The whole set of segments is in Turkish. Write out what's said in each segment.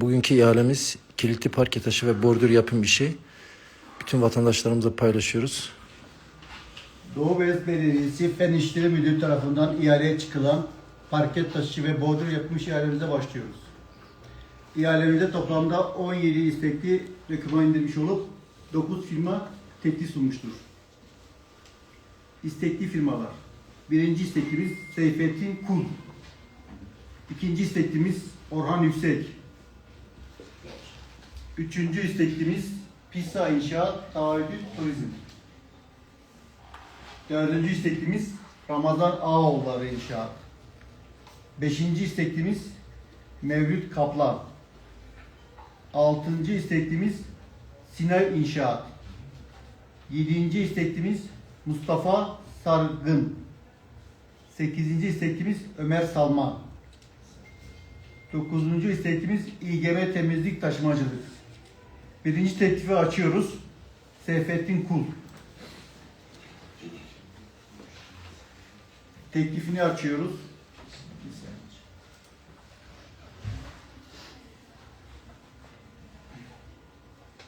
Bugünkü ihalemiz kilitli parke taşı ve bordür yapım işi. Bütün vatandaşlarımıza paylaşıyoruz. Doğu Beyazıt Belediyesi Fen İşleri Müdürlüğü tarafından ihaleye çıkılan parket taşı ve bordür yapılmış ihalemize başlıyoruz. İhalemizde toplamda 17 istekli doküman indirmiş olup 9 firma teklif sunmuştur. İstekli firmalar. Birinci isteklimiz Seyfettin Kul. İkinci isteklimiz Orhan Yüksek. Üçüncü isteklimiz Pisa İnşaat Taahhüdü Turizm. Dördüncü isteklimiz Ramazan Ağoğulları İnşaat. Beşinci isteklimiz Mevlüt Kaplan. Altıncı isteklimiz Sinay İnşaat. Yedinci isteklimiz Mustafa Sargın. Sekizinci isteklimiz Ömer Salman. Dokuzuncu isteklimiz İGM Temizlik Taşımacılık. Birinci teklifi açıyoruz. Seyfettin Kul. Teklifini açıyoruz.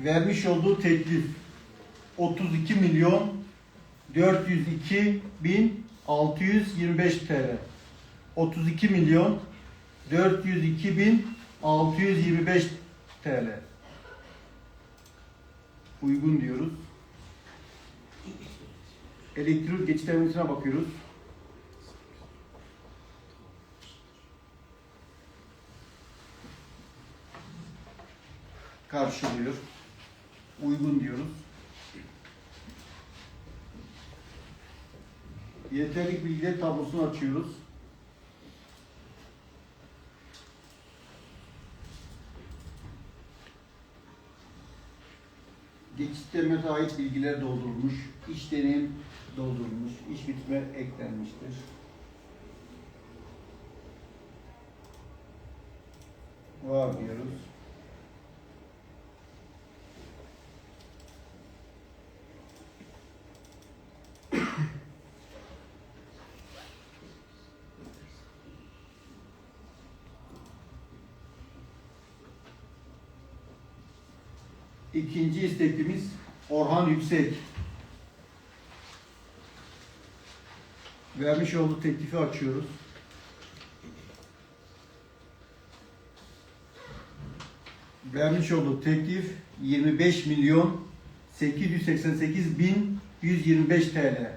Vermiş olduğu teklif 32 milyon 402 bin 625 TL. 32 milyon 402 bin 625 TL. Uygun diyoruz. Elektrik geçişlerine bakıyoruz. karşılıyor. Uygun diyoruz. Yeterlik bilgiler tablosunu açıyoruz. Demete ait bilgiler doldurulmuş, iş deneyim doldurulmuş, iş bitme eklenmiştir. Var diyoruz. İkinci isteklimiz Orhan Yüksek. Vermiş olduğu teklifi açıyoruz. Vermiş olduğu teklif 25 milyon 888 bin 125 TL.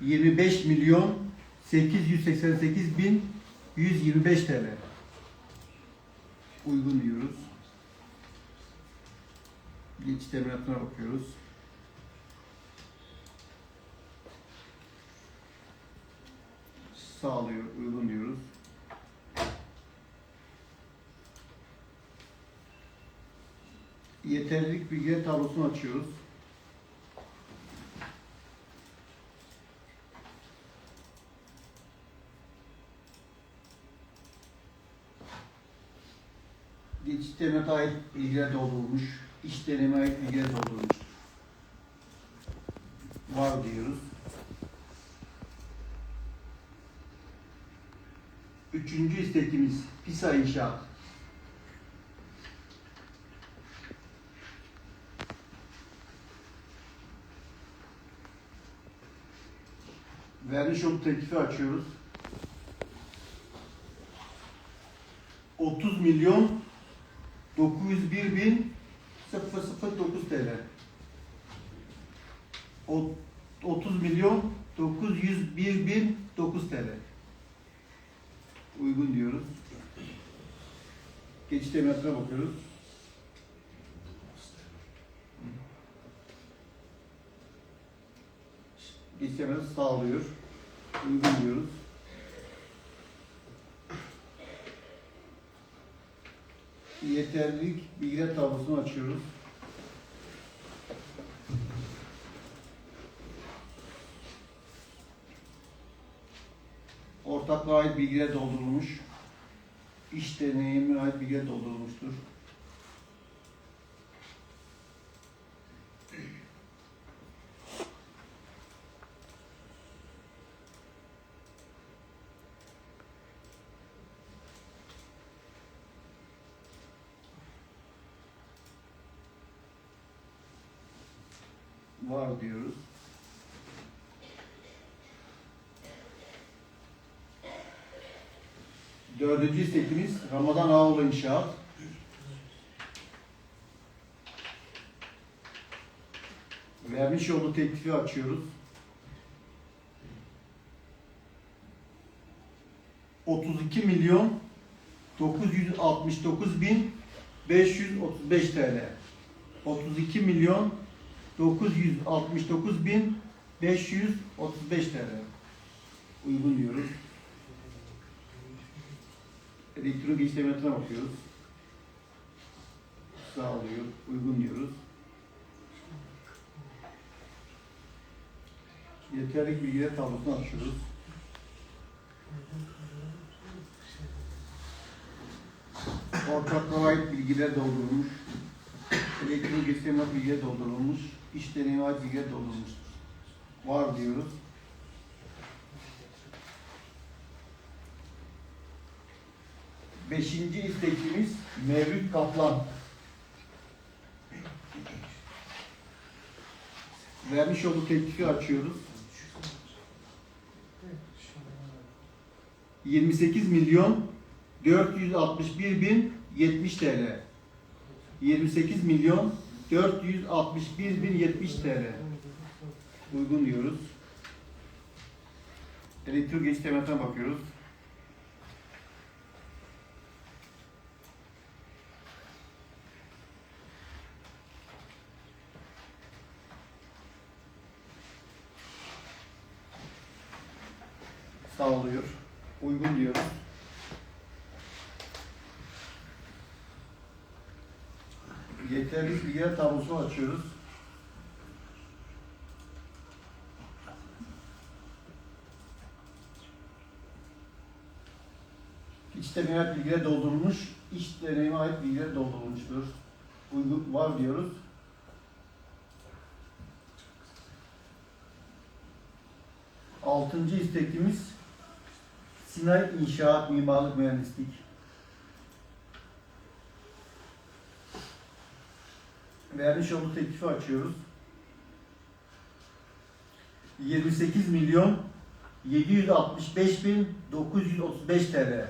25 milyon 888 bin 125 TL. Uygun diyoruz. Geçiş teminatına bakıyoruz. Sağlıyor, uygun diyoruz. Yeterlilik bilgiler tablosunu açıyoruz. Geçiş teminata ait bilgiler doldurulmuş iş deneyime ait bilgiler doldurmuştur. Var diyoruz. Üçüncü istekimiz PISA İnşaat. Vermiş olduğu teklifi açıyoruz. 30 milyon 901 bin 009 TL. O- 30 milyon 901 bin 9 TL. Uygun diyoruz. Geçiş teminatına bakıyoruz. Geçiş teminatı sağlıyor. Uygun diyoruz. yeterlilik bilgiler tablosunu açıyoruz. Ortaklığa ait bilgiler doldurulmuş. İş deneyimine ait bilgiler doldurulmuştur. Var diyoruz. Dördüncü istekimiz Ramazan Ağoğlu İnşaat. Vermiş olduğu teklifi açıyoruz. 32 milyon 969 bin 535 TL. 32 milyon 969 bin 535 TL. Uygun diyoruz. Elektronik işlemetine bakıyoruz. Sağlıyor. Uygun diyoruz. Yeterli bilgiler tablosunu açıyoruz. Ortaklara ait bilgiler doldurulmuş. Elektronik istemat bilgiler doldurulmuş. İş deneyime ait bilgiler doldurulmuştur. Var diyoruz. Beşinci istekimiz Mevlüt Kaplan. Vermiş olduğu teklifi açıyoruz. 28 milyon 461 bin 70 TL. 28 milyon 461 bin 70 TL. Uygun diyoruz. Elektrik işlemetine bakıyoruz. Sağlıyor. Uygun diyoruz. Yeterli bilgiler tablosunu açıyoruz. İç deneyime bilgiler doldurulmuş, iç deneyime ait bilgiler doldurulmuştur. Uygun var diyoruz. Altıncı istekimiz Sinay İnşaat Mimarlık Mühendislik. Vermiş olduğu teklifi açıyoruz. 28 milyon 765 bin 935 TL.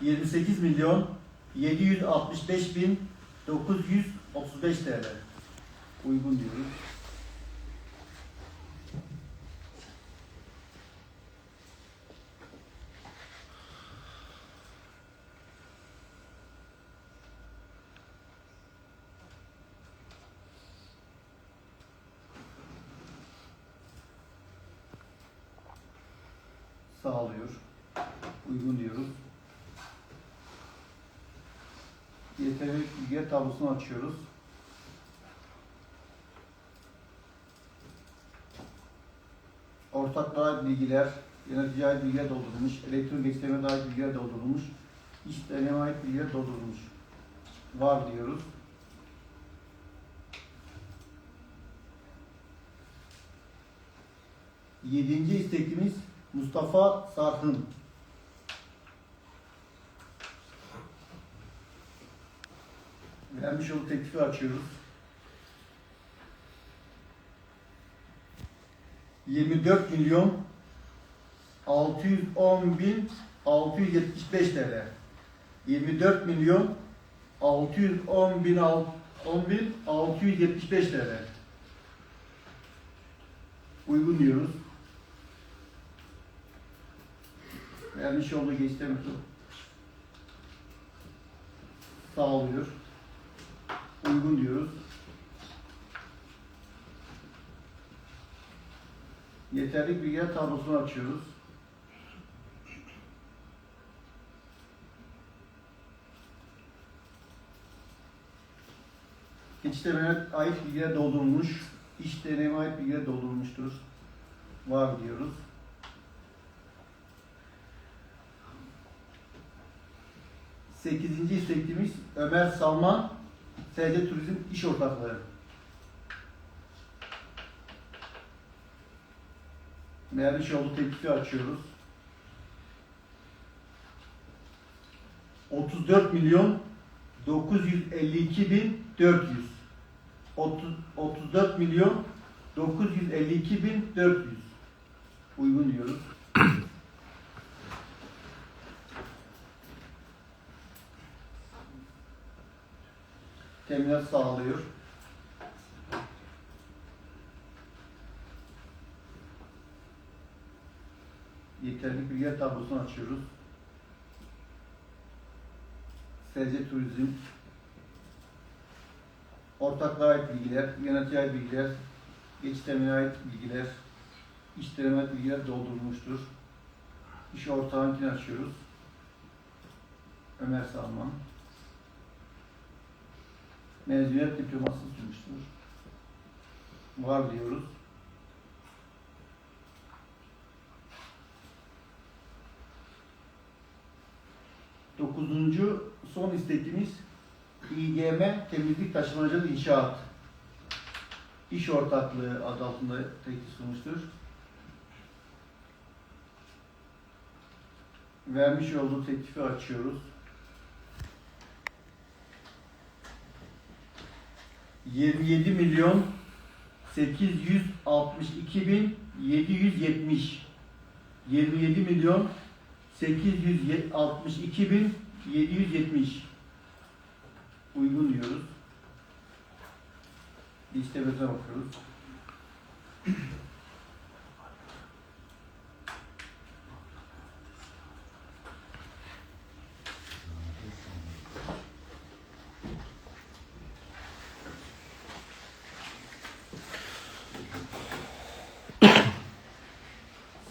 28 milyon 765 bin 935 TL. Uygun diyoruz. Sağlıyor. Uygun diyoruz. Yeterli bilgiler tablosunu açıyoruz. Ortaklara bilgiler, yöneticiye ait bilgiler doldurulmuş, elektronik sisteme ait bilgiler doldurulmuş, iş deneyime ait bilgiler doldurulmuş. Var diyoruz. Yedinci istekimiz Mustafa Sarhın. Vermiş olduğu teklifi açıyoruz. 24 milyon 610 bin 675 TL. 24 milyon 610 bin 10 bin 675 TL. Uygun diyoruz. Vermiş olduğu geçti sağlıyor. Uygun diyoruz. Yeterli bilgiler tablosunu açıyoruz. İşlemeye ait bilgiler doldurulmuş, iş deneyime ait bilgiler doldurulmuştur. Var diyoruz. Sekizinci istekimiz Ömer Salman, SC Turizm İş Ortaklığı. Vermiş olduğu teklifi açıyoruz. 34 milyon 952 bin 400. 30, 34 milyon 952.400 uygun diyoruz. Teminat sağlıyor. Yeterli bilgiler tablosunu açıyoruz. SC Turizm Ortaklığa ait bilgiler, yöneticiye ait bilgiler, geçitemine ait bilgiler, işlerine ait bilgiler doldurulmuştur. İş ortağınkini açıyoruz. Ömer Salman. Mezuniyet diploması sunmuştur. Var diyoruz. Dokuzuncu son istekimiz İGM Temizlik Taşımacılık İnşaat İş Ortaklığı adı altında teklif sunmuştur. Vermiş olduğu teklifi açıyoruz. ...27 milyon 862 bin 770 27 milyon 862 bin 770 uygun diyoruz. Listemize bakıyoruz.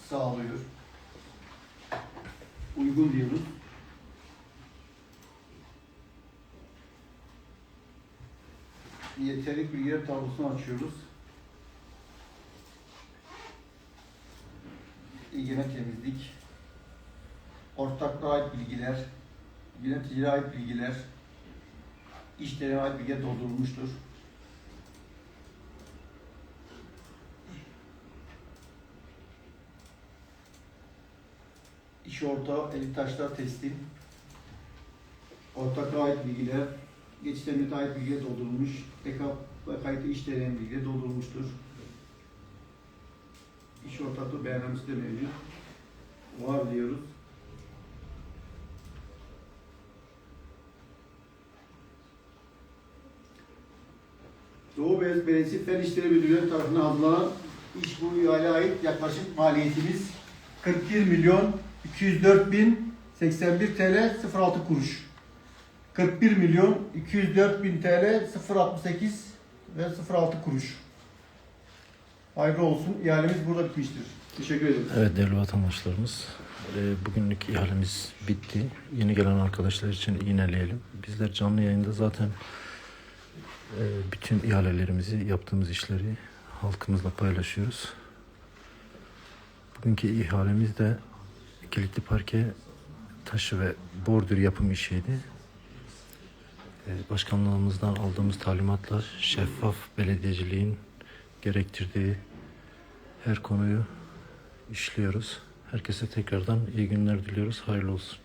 Sağlıyor. Uygun diyoruz. Yeterlik bilgiler tablosunu açıyoruz. İlgine temizlik, ortaklığa ait bilgiler, yöneticilere ait bilgiler, işlerine ait bilgiler doldurulmuştur. İş ortağı elit taşlar teslim, ortaklığa ait bilgiler, geçişlerine ait bilgiler doldurulmuş, tekap ve kayıtlı iş deneyim bilgileri doldurulmuştur. İş ortaklığı beyannamesi de mevcut. Var diyoruz. Doğu Belediyesi Fen İşleri Müdürlüğü tarafından hazırlanan iş bu ihale ait yaklaşık maliyetimiz 41 milyon 204 bin 81 TL 06 kuruş. 41 milyon 204 bin TL 068 ve 06 kuruş. Hayırlı olsun. İhalemiz burada bitmiştir. Teşekkür ederim. Evet değerli vatandaşlarımız, e, bugünlük ihalemiz bitti. Yeni gelen arkadaşlar için yineleyelim. Bizler canlı yayında zaten e, bütün ihalelerimizi, yaptığımız işleri halkımızla paylaşıyoruz. Bugünkü ihalemiz de kilitli parke taşı ve bordür yapım işiydi. E, Başkanlığımızdan aldığımız talimatla şeffaf belediyeciliğin gerektirdiği her konuyu işliyoruz. Herkese tekrardan iyi günler diliyoruz. Hayırlı olsun.